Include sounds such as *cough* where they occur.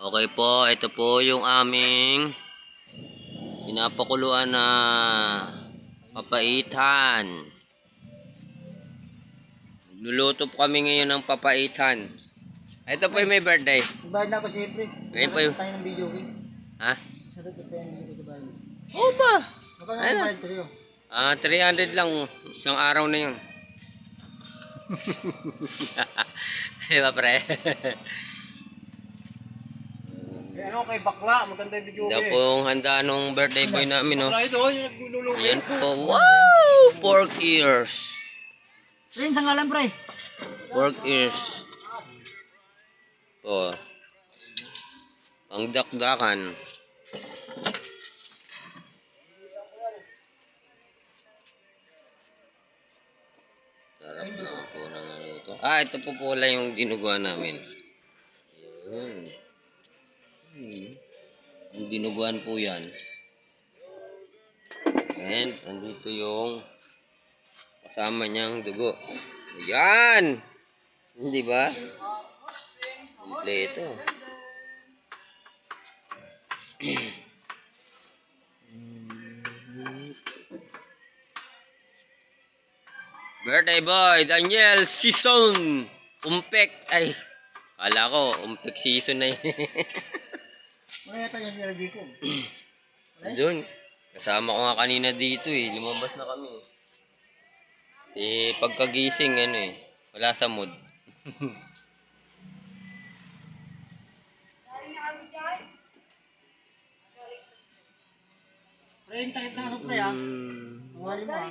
Okay po, ito po yung aming pinapakuluan na papaitan. Luluto po kami ngayon ng papaitan. Ito po yung may birthday. Bayad na ako siyempre. Ngayon pa yung- tayo ng video game. Ha? Sasagot tayo ng video sa bahay. Oo ba? Magkano Ano? ang bayad? Ah, 300 lang. Isang araw na yun. *laughs* *laughs* Di ba, pre? Eh, ano kay bakla? Maganda yung video Daw po yung handa nung birthday boy namin, no? ito, yung naglulungan. Ayan po. Wow! Pork ears. Ayun, sa ngalan, pre. Pork ears. Oh. Pang dakdakan. Sarap na po ng ano ito. Ah, ito po pala yung dinuguan namin. Dinuguan po yan. And, andito yung kasama niyang dugo. Ayan! Hindi ba? Kompleto. *clears throat* Birthday boy, Daniel Season. Umpek. Ay, kala ko, umpek season na yun. *laughs* Ano yata yung nilagay ko? *clears throat* Doon. Kasama ko nga kanina dito eh. Lumabas na kami. Eh, pagkagising, ano eh. Wala sa mood. Pre, yung takip na ano, pre, ha? Hmm. Tawali mo, ha?